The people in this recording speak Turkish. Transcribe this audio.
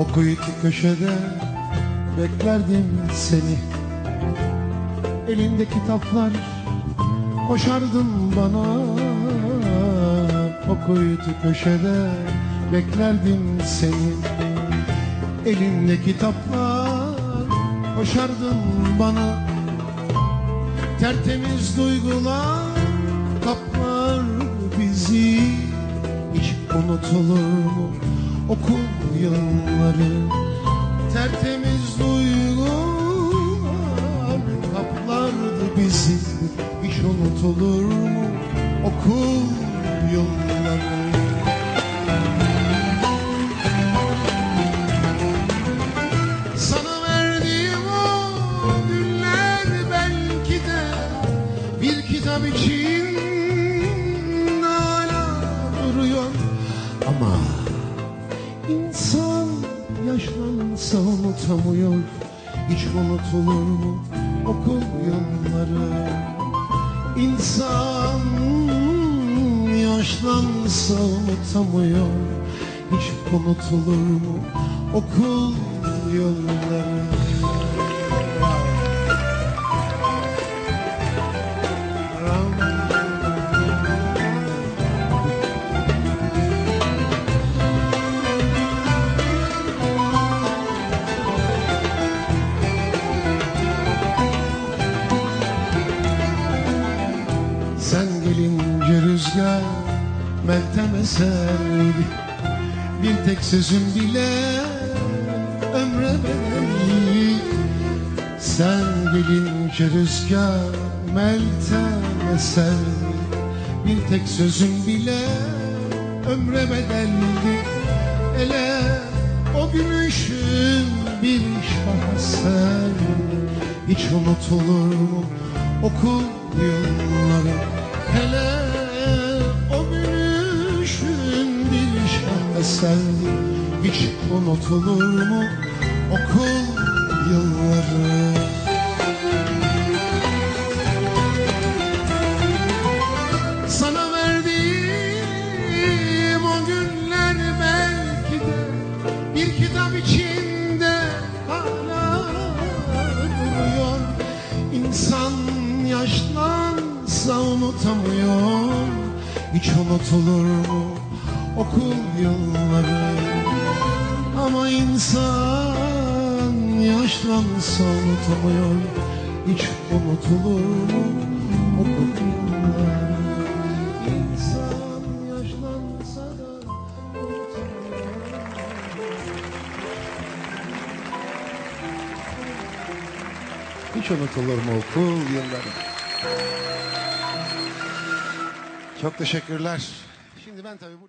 O kuytu köşede beklerdim seni. Elinde kitaplar koşardın bana. O kuytu köşede beklerdim seni. Elinde kitaplar koşardın bana. Tertemiz duygular kaplar bizi. Hiç unutulur mu okul yılları Tertemiz duygular kaplardı bizi. Hiç unutulur mu okul yılları? Sana verdiğim o günler belki de bir kitap için insan yaşlansa unutamıyor. Hiç unutulur mu okul yılları? İnsan yaşlansa unutamıyor. Hiç unutulur mu okul yılları Sen gelince rüzgar Meltem eserdi Bir tek sözün bile ömre bedelli Sen gelince rüzgar Meltem eserdi Bir tek sözün bile ömre bedelli Ele o gülüşün bir şaheser Hiç unutulur mu okul yılları Hele o gülüşün bir şaheser Hiç unutulur mu okul yılları Sana verdiğim o günler belki de bir kitap içinde hala duruyor. İnsan yaşlansa unutamıyor. Hiç unutulur mu okul yılları? Ama insan yaşlansa unutamıyor. Hiç unutulur mu okul yılları? İnsan yaşlansa da. Hiç unutulur mu okul yılları? Çok teşekkürler. Şimdi ben tabii